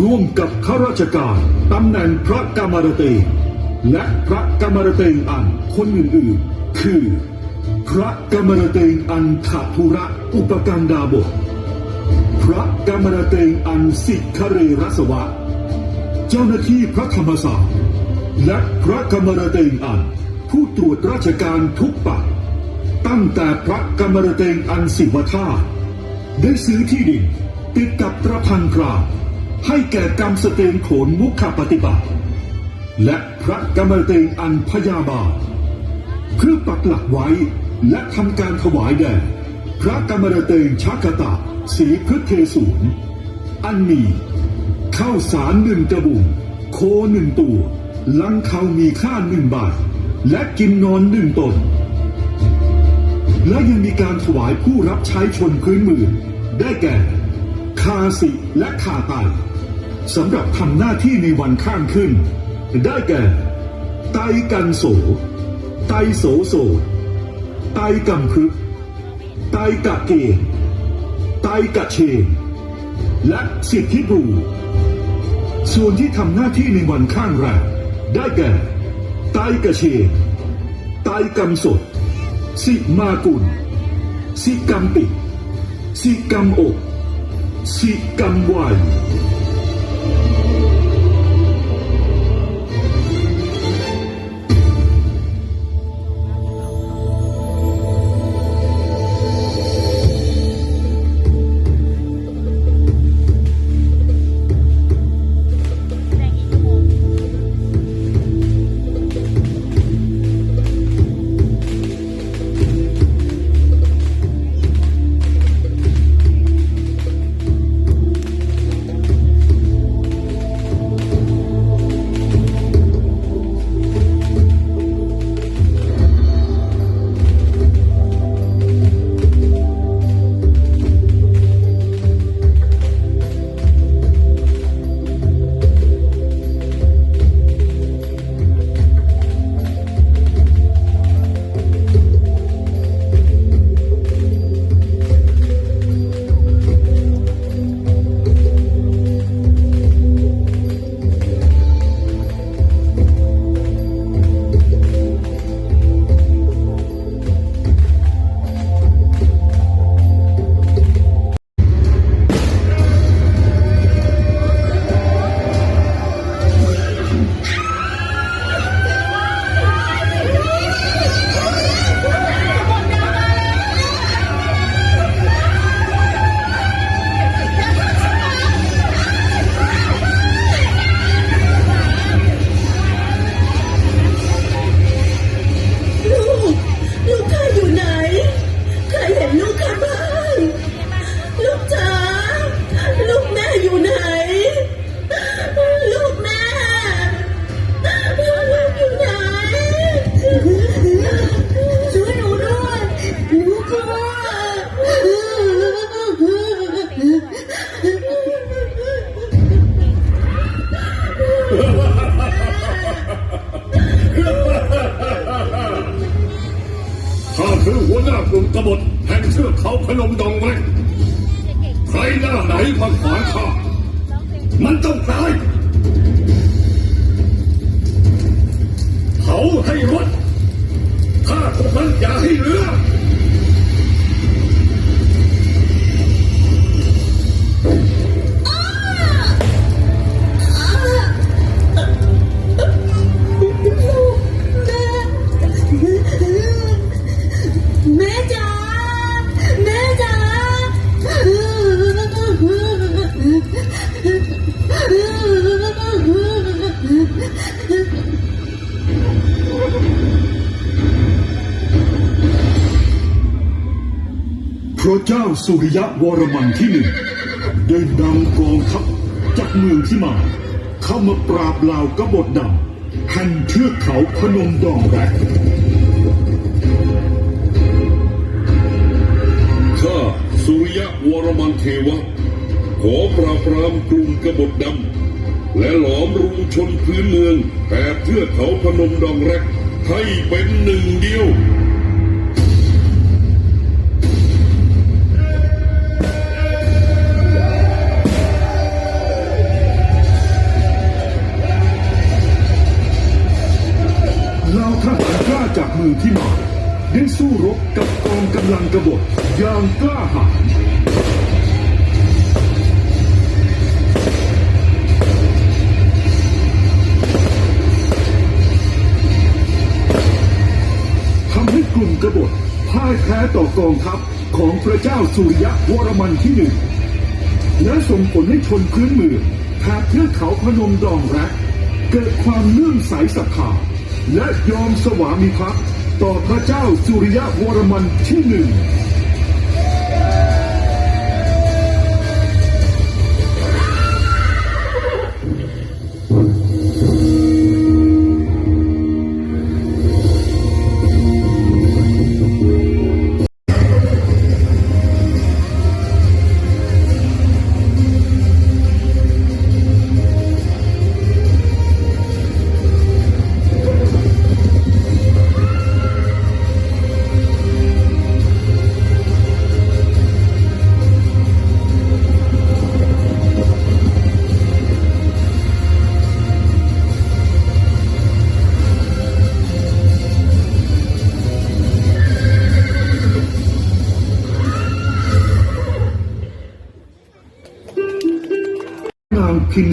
ร่วมกับข้าราชการตำแหน่งพระกรรมรเตงและพระกรรมรเตงอันคนอื่นๆ คือ พระกรรมรเตงอันขาธุระอุปกันดาบทพระกรรมรเตงอันสิกขเรรสวะ เจ้าหน้าที่พระธรรมศาสตร์และพระกรรมรเตงอัน ผู้ตรวจราชการทุกปักตั้งแต่พระกรรมรเตงอันสิวธาได้ซื้อที่ดินติดกับตระพันพรา ให้แก่กรรมสเตงโขนมุขปฏิบัติ และพระกรรมเตงอันพยาบาลเพื่อปักหลักไว้และทำการถวายแด่พระกรรมเตงชักตะศรีพฤทเทศูนย์อันมีข้าวสารหนึ่งกระบุงโคหนึ่งตัว ลังเขามีค่าหนึ่งบาท และกินนอนหนึ่งตน และยังมีการถวายผู้รับใช้ชนพื้นเมืองได้แก่ คาสิและคาไต สำหรับทำหน้าที่ในวันข้างขึ้น ได้แก่ ไตกันโส ไตโสโส ไตกัมพฤกไตกะเกณไตกะเชนและสิทธิบูส่วนที่ทำหน้าที่ในวันข้างแรก ได้แก่ ไตกะเชนไตกำสด สิมากุล สิกำปิดสิกำอก สิกำวัย เชือกเขาพนมดองไว้ใครหน้าไหนมาขวางข้ามันต้องตายเผาให้หมดฆ่าพวกมันอย่าให้เหลือ ระเจ้าสุริยะวรมันที่หนึ่งได้นำกองทัพจากเมืองที่มา เข้ามาปราบเหล่ากบฏดำห่งเทือกเขาพนมดองแดงข้าสุริยะวรมันเทวะ ขอปราบปรามกลุ่มกบฏดำและหลอมรุมชนพื้นเมืองแปดเทือกเขาพนมดองแรกให้เป็นหนึ่งเดียว ที่มาได้สู้รบกับกองกำลังกบฏอย่างกล้าหาญทำให้กลุ่มกบฏพ่ายแพ้ต่อกองทัพของพระเจ้าสุริยะวรมันที่หนึ่งและส่งผลให้ชนพื้นเมืองแถบเทือกเขาพนมดองแรกเกิดความเลื่อมใสศรัทธาและยอมสวามิภักดิ์ ต่อพระเจ้าสุริยะวรมันที่หนึ่ง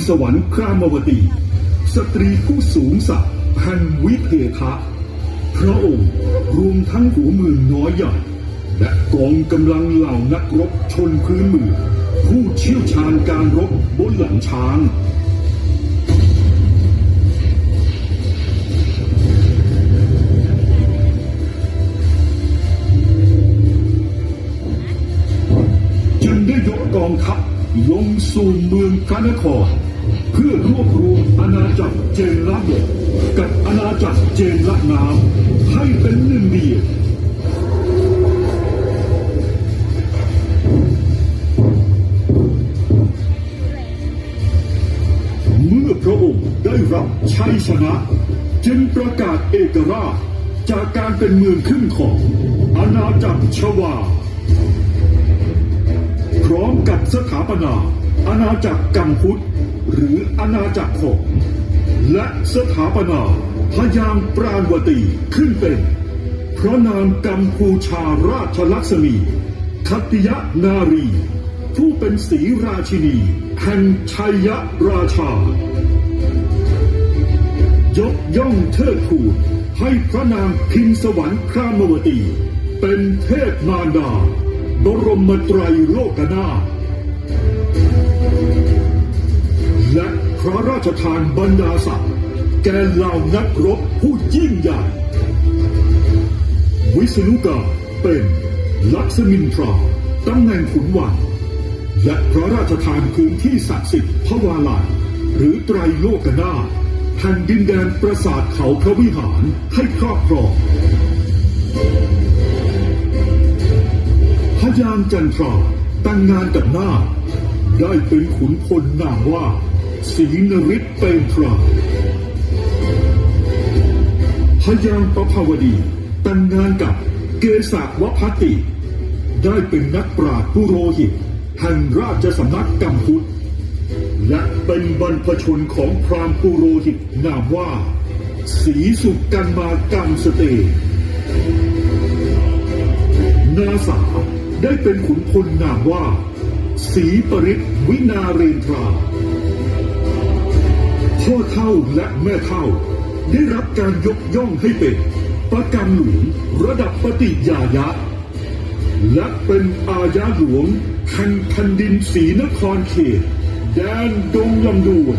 สวรรค์ครามวตี สตรีผู้สูงศักดิ์แห่งวิเทคะพระองค์รวมทั้งหัวเมืองน้อยใหญ่และกองกำลังเหล่านักรบชนพื้นเมืองผู้เชี่ยวชาญการรบบนหลังช้างจึงได้ยกกองทัพลงสู่เมืองพระนคร เพื่อรวบรวมอาณาจักรเจนละบกกับอาณาจักรเจนละน้ำให้เป็นหนึ่งเดียวเมื่อพระองค์ได้รับชัยชนะ จึงประกาศเอกราชจากการเป็นเมืองขึ้นของอาณาจักรชวา พร้อมกับสถาปนาอาณาจักรกัมพุทธ หรืออาณาจักรของและสถาปนาพยางปราณวตีขึ้นเป็นพระนามกัมพูชาราชลักษมีคัตติยนารี ผู้เป็นศรีราชินี แห่งชัยยราชา ยกย่องเทิดทูนให้พระนางพิมสวรรค์ครามวตี เป็นเทพมารดา บรมไตรโลกนาถ ระราชทานบรรดาศักดิ์แก่เหล่านักรบผู้ยิ่งใหญ่ วิษณุกาเป็นลักษมินทราตำแหน่งขุนวังและพระราชทานพื้นที่ศักดิ์สิทธิ์พระวาลานหรือไตรโลกนาถแห่งดินแดนปราสาทเขาพระวิหารให้ครอบครองพยางจันทราแต่งงานกับนาคได้เป็นขุนพลนามว่า ศรีนริศเป็นทราพยางประภาวดีแต่งงานกับเกษาวพัตติได้เป็นนักปราชญ์ปุโรหิตแห่งราชสำนักกัมพุทธและเป็นบรรพชนของพราหมณ์ปุโรหิตนามว่าศรีสุกันมากัมสเต นาสาได้เป็นขุนพลนามว่าศรีปริศวินาเรนทรา พ่อเท่าและแม่เท่า ได้รับการยกย่องให้เป็นประกันหลวงระดับปฏิญาญะและเป็นอาญาหลวงแห่งแผ่นดินศรีนครเขต แดนดงลำดวน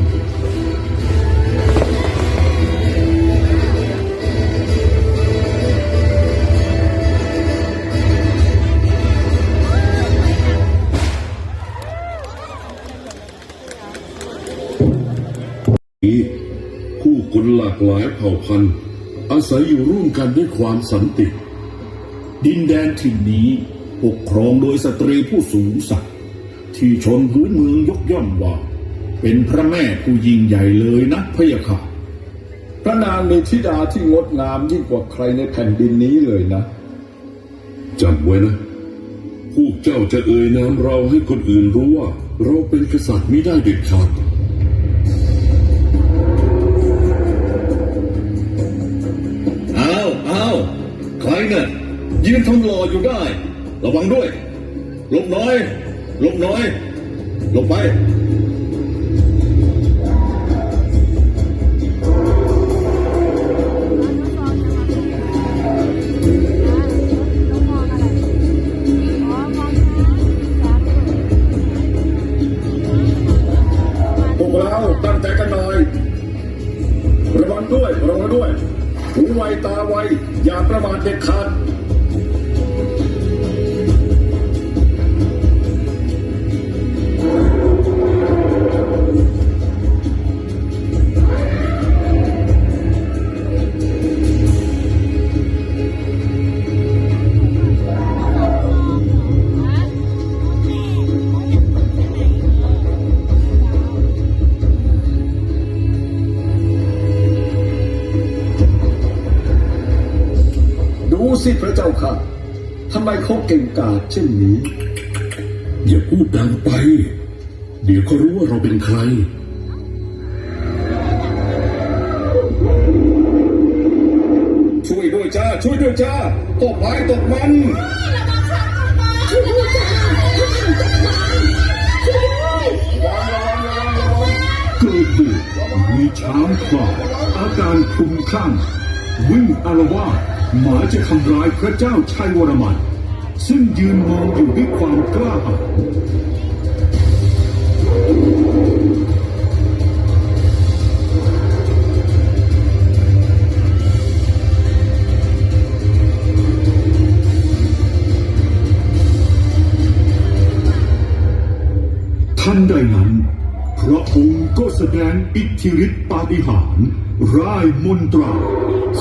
คนหลากหลายเผ่าพันธุ์ อาศัยอยู่ร่วมกันด้วยความสันติ ดินแดนถิ่นนี้ปกครองโดยสตรีผู้สูงศักดิ์ที่ชนพื้นเมืองยกย่องว่า เป็นพระแม่ผู้ยิ่งใหญ่เลยนะพะยะค่ะพระนางมีธิดาที่งดงามยิ่งกว่าใครในแผ่นดินนี้เลยนะจำไว้นะพวกเจ้าจะเอ่ยนามเราให้คนอื่นรู้ว่า เราเป็นกษัตริย์ไม่ได้เด็ดขาด น่ะยืนทนรออยู่ได้ ระวังด้วย หลบน้อย หลบน้อย หลบไป สิพระเจ้าค่ะทำไมเขาเก่งกาจเช่นนี้ อย่าพูดดังไป เดี๋ยวเขารู้ว่าเราเป็นใคร ช่วยด้วยจ้า ช่วยด้วยจ้าตกไม้ตกมันช่วยด้วยจ้าช่วยด้วยเกิดเหตุมีช้างพลาดอาการคลุมคลั่งวิ่งอารวาส หมาจะทำร้ายพระเจ้าชัยวรมัน ซึ่งยืนมองอยู่ด้วยความกล้าหาญทันใดนั้น พระองค์ก็แสดงอิทธิฤทธิปาฏิหาริย์ร่ายมนตรา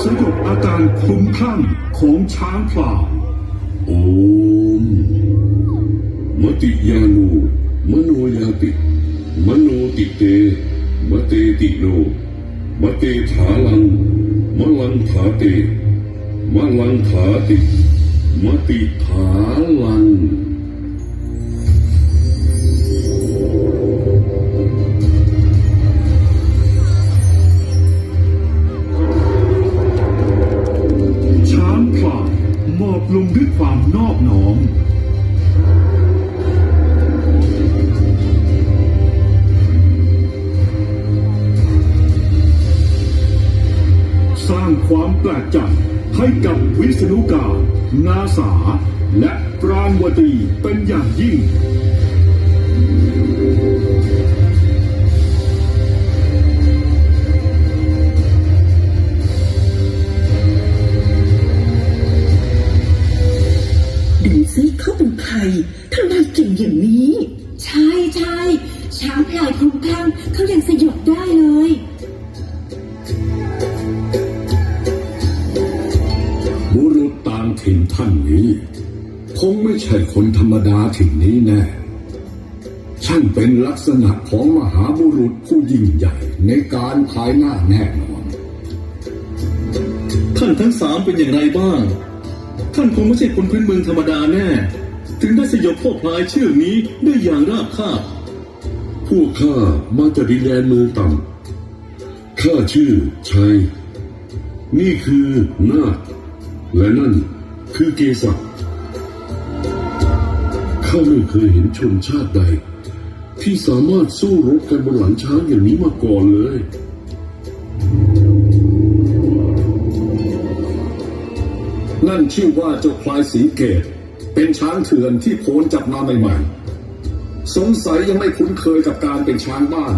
สยบอาการคลุ้มคลั่งของช้างพลาโอม มติยานูมโนยาติ มโนติเต มเตติโน มเตถาลัง มลังถาเต มลังถาติ มติถาลัง ให้กับวิษณุกา นาสา และปรางวตีเป็นอย่างยิ่งดูสิเขาเป็นใครทำไมเก่งอย่างนี้ ใช่ใช่ช้างพลายคลุ้มคลั่ง ถิ่นนี้แน่ช่างเป็นลักษณะของมหาบุรุษผู้ยิ่งใหญ่ในการภายหน้าแน่นอน ท่านทั้งสามเป็นอย่างไรบ้าง ท่านคงไม่ใช่คนพื้นเมืองธรรมดาแน่ ถึงได้สยบพ่อพลายเชื่องนี้ได้อย่างราบคาบพวกข้ามาจากดินแดนเมืองต่ำข้าชื่อชัย นี่คือนาคและนั่นคือเกศัก ข้าไม่เคยเห็นชนชาติใด ที่สามารถสู้รบกันบนหลังช้างอย่างนี้มาก่อนเลย นั่นชื่อว่าเจ้าพลายสีเกต เป็นช้างเถื่อนที่โพนจับมาใหม่ๆ สงสัยยังไม่คุ้นเคยกับการเป็นช้างบ้าน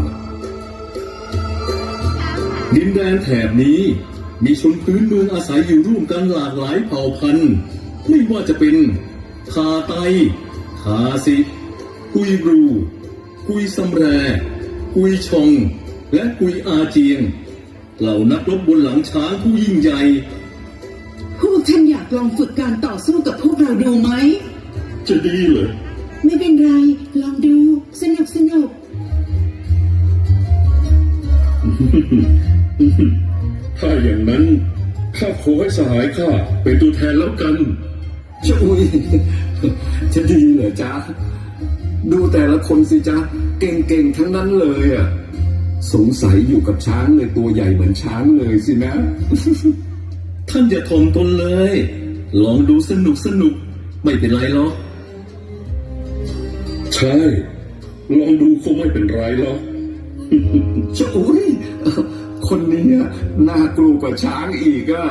ดินแดนแถบนี้มีชนพื้นเมืองอาศัยอยู่ร่วมกันหลากหลายเผ่าพันธุ์ ไม่ว่าจะเป็นคาไต คาซิกุยบรู กุยซัมแร กุยชง และกุยอาเจียง เหล่านักรบบนหลังช้างผู้ยิ่งใหญ่ พวกท่านอยากลองฝึกการต่อสู้กับพวกเราดูไหม จะดีเหรอ ไม่เป็นไร ลองดู สนุกสนุก ถ้าอย่างนั้น ข้าขอให้สหายข้าเป็นตัวแทนแล้วกัน จะอุ้ย จะดีเหรอจ๊ะ ดูแต่ละคนสิจ๊ะ เก่งๆ ทั้งนั้นเลยอะ สงสัยอยู่กับช้างเลยตัวใหญ่เหมือนช้างเลยสินะ ท่านอย่าถ่อมตนเลย ลองดูสนุกสนุก ไม่เป็นไรหรอก ใช่ ลองดูคงไม่เป็นไรหรอกจะอุ้ยเอ่อคนนี้น่ากลัวกว่าช้างอีกอะ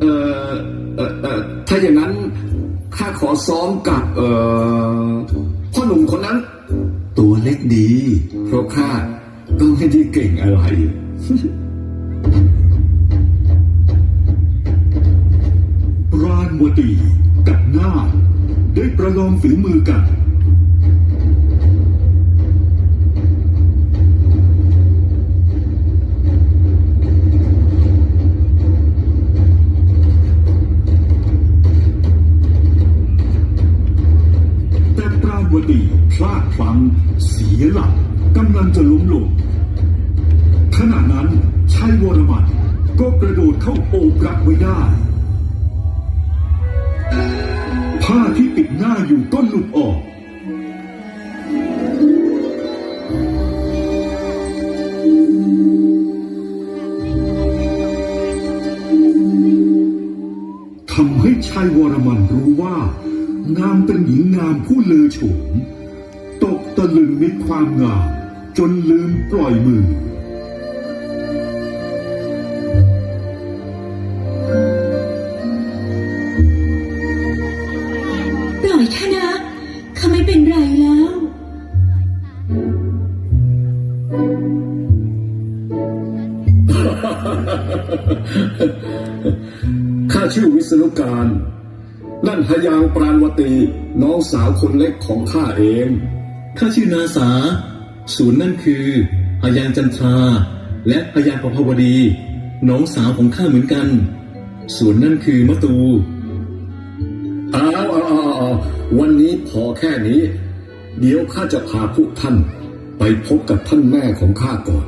เออเออเออถ้าอย่างนั้น ข้าขอซ้อมกับเออพ่อหนุ่มคนนั้น ตัวเล็กดี เพราะข้าก็ไม่ได้เก่งอะไร ปราณวตีกับนาคได้ประลองฝีมือกัน บังเสียหลักกำลังจะล้มลงขณะนั้นชายวรมันก็กระโดดเข้าโอบรักไว้ได้ผ้าที่ปิดหน้าอยู่ก็หลุดออกทำให้ชายวรมันรู้ว่านางเป็นหญิงงามผู้เลอโฉมะลึงในความงามจนลืมปล่อยมือ ปล่อยข้านะข้าไม่เป็นไรแล้ว ข้าชื่อวิษณุการ นั่นพยางค์ปราณวตี น้องสาวคนเล็กของข้าเอง ข้าชื่อนาสา ศูนย์นั่นคือพยานจันทรา และพยานปภวดี น้องสาวของข้าเหมือนกันส่วนนั่นคือมะตูอ้าวอ้าเอาเอาวันนี้พอแค่นี้ เดี๋ยวข้าจะพาพวกท่าน ไปพบกับท่านแม่ของข้าก่อน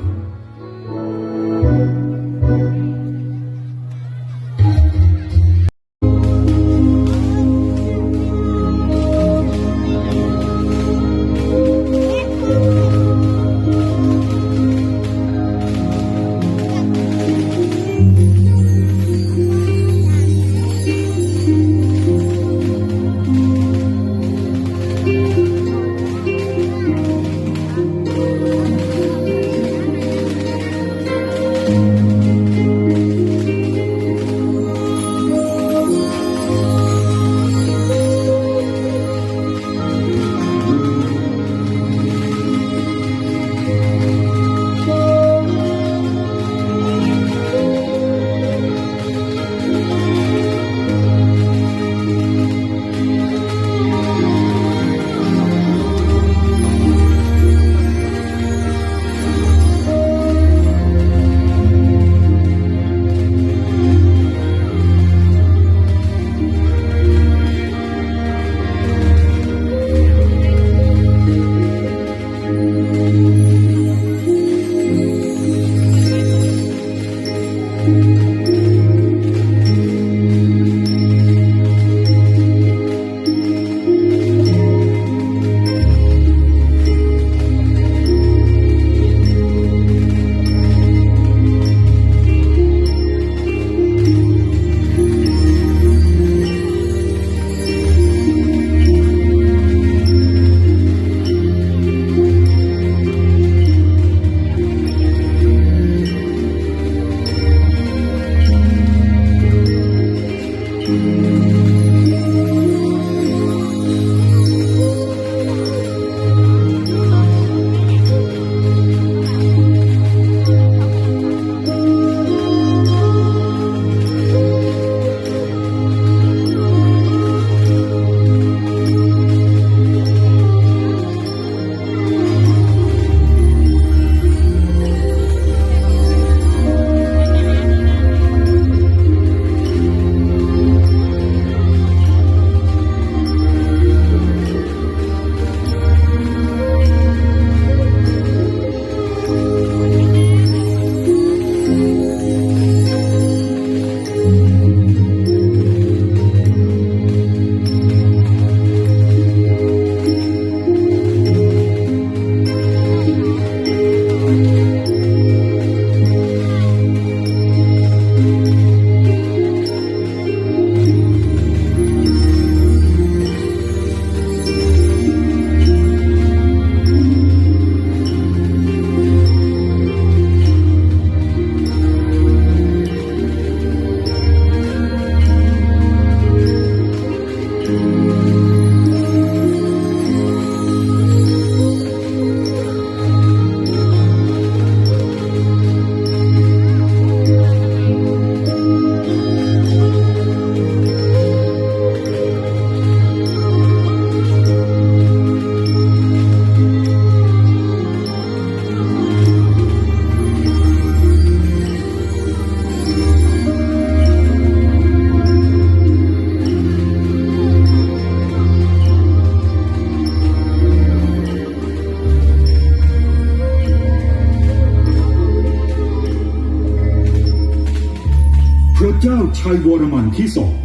ชัยวรมันที่สอง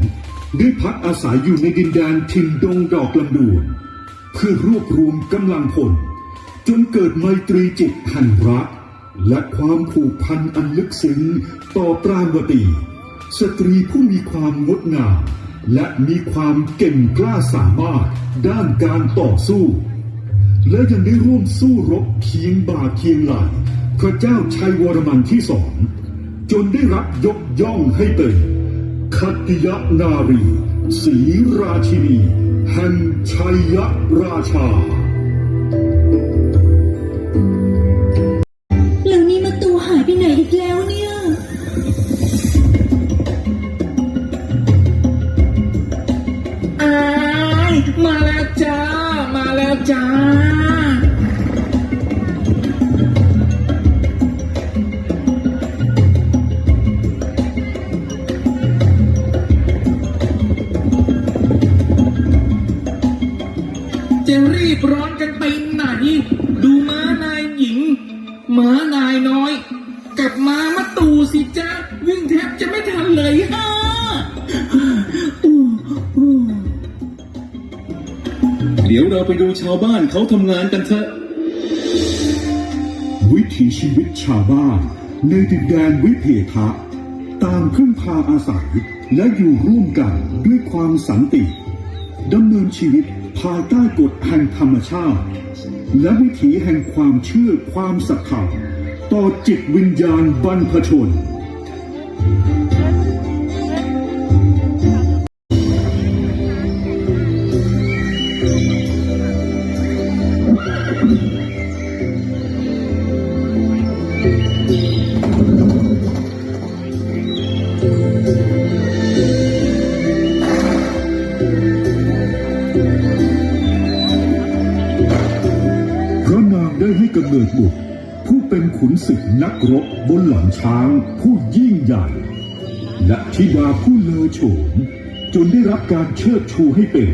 ได้พักอาศัยอยู่ในดินแดนถิ่นดงดอกลำดวนเพื่อรวบรวมกำลังพล จนเกิดไมตรีจิตแห่งรัก และความผูกพันอันลึกซึ้งต่อปราณวตี สตรีผู้มีความงดงาม และมีความเก่งกล้าสามารถด้านการต่อสู้ และยังได้ร่วมสู้รบเคียงบ่าเคียงไหลพระเจ้าชัยวรมันที่สองจนได้รับยกย่องให้เป็น คัตติยนารีศรีราชินีแห่งชัยราชา ไปดูชาวบ้านเขาทำงานกันเถอะ วิถีชีวิตชาวบ้าน ในดินแดนวิเพทะต่างพึ่งพาอาศัยและอยู่ร่วมกันด้วยความสันติดำเนินชีวิตภายใต้กฎแห่งธรรมชาติ และวิถีแห่งความเชื่อความศรัทธาต่อจิตวิญญาณบรรพชน กรบบนหลังช้างผู้ยิ่งใหญ่ และธิดาผู้เลอโฉมจนได้รับการเชิดชูให้เป็น